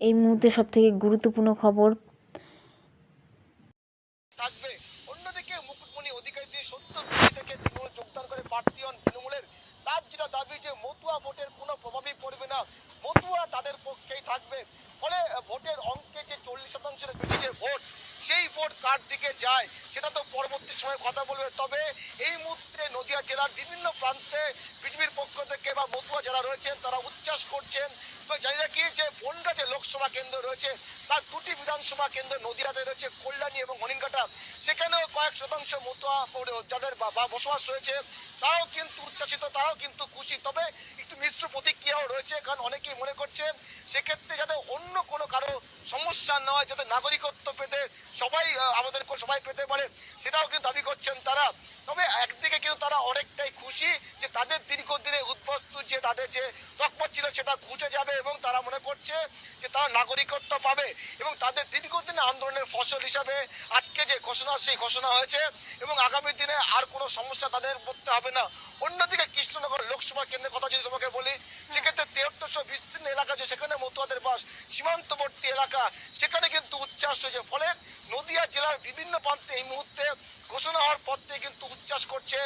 এই মুহূর্তে সবথেকে গুরুত্বপূর্ণ খবর। থাকবে। অন্যদিকে মুকুটমণি অধিকারী থেকে যোগদান করে প্রার্থী তার যেটা দাবি যে মতুয়া ভোটের কোনো পড়বে না, মতুয়া তাদের পক্ষেই থাকবে। ভোটের যে চল্লিশ ভোট, সেই ভোট কার দিকে যায়, সেটা তো পরবর্তী সময়ে কথা বলবে। তবে মুহূর্তে নদিয়া জেলার বিভিন্ন প্রান্তে বিজেপির পক্ষ থেকে বা মতুয়া যারা রয়েছেন, তারা উচ্ছ্বাস করছেন। জানি রাখি যে বনগা যে লোকসভা কেন্দ্র রয়েছে, তার দুটি বিধানসভা কেন্দ্র নদিয়াতে রয়েছে, কল্যাণী এবং হরিণঘাটা সেখানেও কয়েক শতাংশ মতুয়া যাদের বা বসবাস রয়েছে, তারাও কিন্তু উচ্ছ্বাসিত, তারাও কিন্তু খুশি। তবে একটু মিশ্র প্রতিক্রিয়াও রয়েছে, কারণ অনেকেই মনে করছেন, সেক্ষেত্রে যাতে অন্য কোনো কারও সমস্যা নয় যাতে নাগরিকত্ব পেতে সবাই আমাদের সবাই পেতে পারে, সেটাও কিন্তু দাবি করছেন তারা। তবে একদিকে কিন্তু তারা অনেকটাই খুশি যে তাদের দীর্ঘদিনে উদ্বস্তু যে তাদের যে তকমা ছিল, সেটা ঘুচে যাবে এবং তারা মনে করছে যে তারা নাগরিকত্ব পাবে এবং তাদের দীর্ঘদিনের আন্দোলনের ফসল হিসাবে আজকে যে ঘোষণা, সেই ঘোষণা হয়েছে এবং আগামী দিনে আর কোনো সমস্যা তাদের পড়তে হবে না। অন্যদিকে কৃষ্ণনগর লোকসভা কেন্দ্রের কথা যদি তোমাকে বলি, সেক্ষেত্রে তেহট্টরশো বিস্তীর্ণ এলাকা যে সেখানে মতুয়াদের বাস, সীমান্তবর্তী এলাকা, সেখানে কিন্তু উচ্ছ্বাস হয়েছে ফলে নদিয়া জেলার বিভিন্ন প্রান্তে এই মুহূর্তে ঘোষণা হওয়ার পর থেকে কিন্তু উচ্ছ্বাস করছে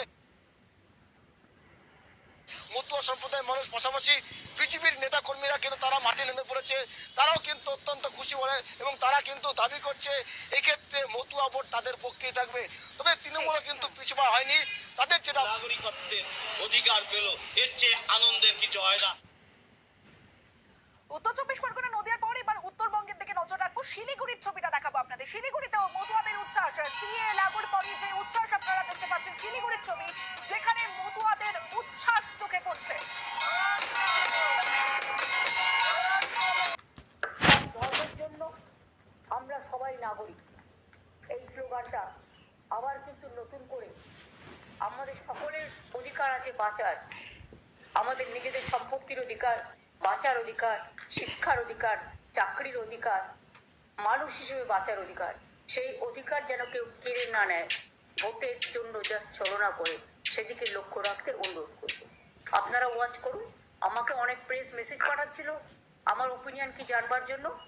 মতুয়া সম্প্রদায়ের মানুষ। পাশাপাশি বিজেপির নেতা কর্মীরা কিন্তু তারা মাঠে নেমে পড়েছে। তারাও কিন্তু অত্যন্ত খুশি বলে এবং তারা কিন্তু দাবি করছে, এক্ষেত্রে মতুয়া ভোট তাদের পক্ষেই থাকবে। তবে তৃণমূলও কিন্তু পিছুপা হয়নি। তাদের যেটা নাগরিকত্বের অধিকার পেল এর চেয়ে আনন্দের কিছু হয় না। উত্তর চব্বিশ পরগনা নদিয়ার পর এবার উত্তরবঙ্গের দিকে নজর রাখব। শিলিগুড়ির ছবিটা দেখাবো আপনাদের। শিলিগুড়িতেও মতুয়াদের উচ্ছ্বাস। সিএ লাগুর পরে যে উচ্ছ্বাস আপনারা দেখতে পাচ্ছেন শিলিগুড়ির ছবি যেখানে মতুয়াদের উচ্ছ্বাস চোখে পড়ছে। ধর্মের জন্য আমরা সবাই নাগরিক। এই স্লোগানটা আবার কিন্তু নতুন করে আমাদের সকলের অধিকার আছে বাঁচার। আমাদের নিজেদের সম্পত্তির অধিকার, বাঁচার অধিকার, শিক্ষার অধিকার, চাকরির অধিকার, মানুষ হিসেবে বাঁচার অধিকার। সেই অধিকার যেন কেউ কেড়ে না নেয়। ভোটের জন্য জাস্ট ছলনা করে, সেদিকে লক্ষ্য রাখতে অনুরোধ করব। আপনারা ওয়াচ করুন। আমাকে অনেক প্রেস মেসেজ পাঠাচ্ছিল। আমার ওপিনিয়ন কি জানবার জন্য?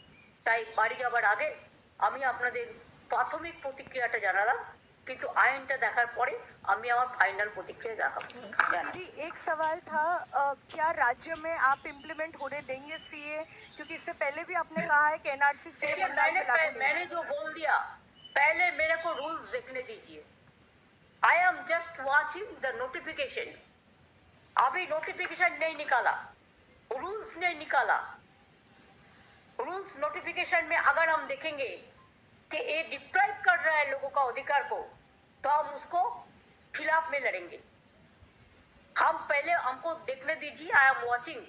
তাই বাড়ি যাবার আগে আমি আপনাদের প্রাথমিক প্রতিক্রিয়াটা জানালাম। কিন্তু আইনটা দেখার পরে আমি আমার ফাইনাল প্রতিক্রিয়া দেখাবো জানাই जी एक सवाल था अ, क्या राज्य में आप इम्प्लीमेंट होने देंगे सीए क्योंकि इससे पहले भी आपने कहा है कि एनआरसी से देखिए मैंने मैंने जो बोल दिया पहले मेरे को रूल्स देखने दीजिए I am just watching the notification अभी नोटिफिकेशन नहीं निकाला रूल्स नहीं निकाला रूल्स नोटिफिकेशन में अगर हम देखेंगे कि ये डिप्राइव कर रहा है लोगों का अधिकार को तो हम उसको खिलाफ में लड़ेंगे। हम पहले हमको देखने दीजिए आई एम वॉचिंग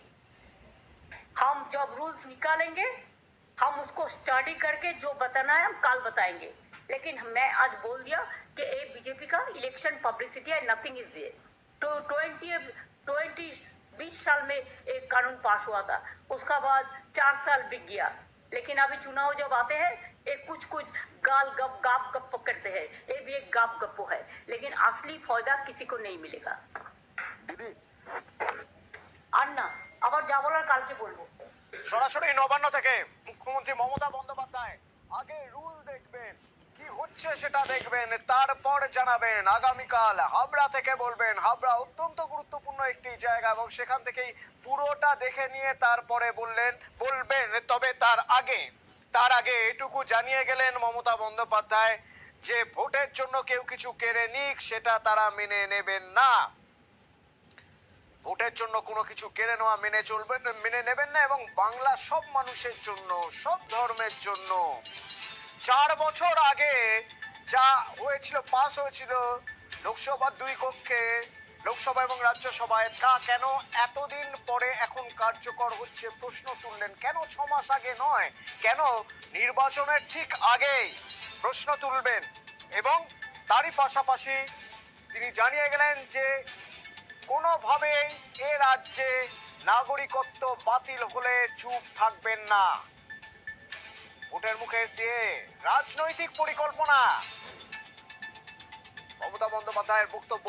हम जब रूल्स निकालेंगे, हम उसको स्टडी करके जो बताना है, हम कल बताएँगे। लेकिन मैं आज बोल दिया कि ए बीजेपी का इलेक्शन पब्लिसिटी है नथिंग इज़ देयर तो ट्वेंटी ट्वेंटी बीस साल में एक कानून पास हुआ था। उसका बाद चार साल बिक गया। लेकिन अभी चुनाव जब आते हैं ये कुछ कुछ गाल गप गाप गप करते हैं ये भी एक गाप गप्पो है लेकिन असली फायदा किसी को नहीं मिलेगा আর না আবার যা বলার কালকে বলবো সরাসরি নবান্ন থেকে মুখ্যমন্ত্রী মমতা বন্দ্যোপাধ্যায় আগে রুল দেখবেন কি হচ্ছে সেটা দেখবেন তারপর জানাবেন আগামীকাল হাবড়া থেকে বলবেন হাবড়া অত্যন্ত গুরুত্বপূর্ণ একটি জায়গা এবং সেখান থেকেই পুরোটা দেখে নিয়ে তারপরে বললেন বলবেন তবে তার আগে তার আগে এটুকু জানিয়ে গেলেন মমতা বন্দ্যোপাধ্যায় যে ভোটের জন্য কেউ কিছু কেড়ে নিক, সেটা তারা মেনে নেবেন না। ভোটের জন্য কোনো কিছু কেড়ে নেওয়া মেনে চলবেন, মেনে নেবেন না এবং বাংলা সব মানুষের জন্য, সব ধর্মের জন্য। চার বছর আগে যা হয়েছিল, পাস হয়েছিল লোকসভার দুই কক্ষে লোকসভা এবং রাজ্যসভায় তা কেন এতদিন পরে এখন কার্যকর হচ্ছে প্রশ্ন তুললেন? কেন ছ মাস আগে নয়? কেন নির্বাচনের ঠিক আগেই প্রশ্ন তুলবেন? এবং তারই পাশাপাশি তিনি জানিয়ে গেলেন যে কোনোভাবেই এ রাজ্যে নাগরিকত্ব বাতিল হলে চুপ থাকবেন না। ভোটের মুখে এসে রাজনৈতিক পরিকল্পনা। মমতা বন্দ্যোপাধ্যায়ের বক্তব্য।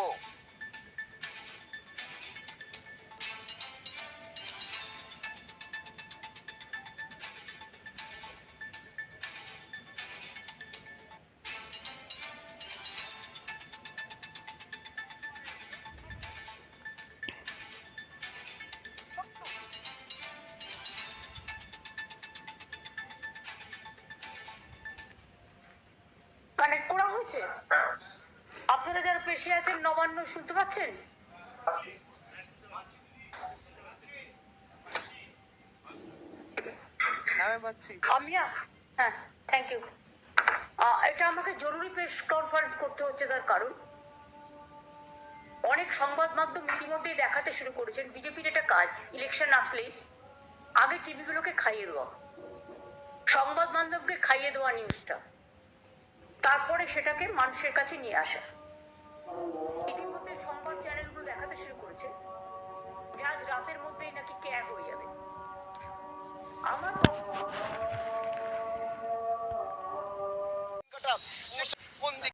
হচ্ছে আপনারা যারা পেশে আছেন নবান্ন শুনতে পাচ্ছেন? আমি হ্যাঁ থ্যাংক ইউ এটা আমাকে জরুরি প্রেস কনফারেন্স করতে হচ্ছে তার কারণ। অনেক সংবাদ মাধ্যম ইতিমধ্যেই দেখাতে শুরু করেছেন। বিজেপির এটা কাজ ইলেকশন আসলে আগে টিভিগুলোকে খাইয়ে দেওয়া। সংবাদ মাধ্যমকে খাইয়ে দেওয়া নিউজটা তারপরে সেটাকে মানুষের কাছে নিয়ে আসে। ইতিমধ্যে সংবাদ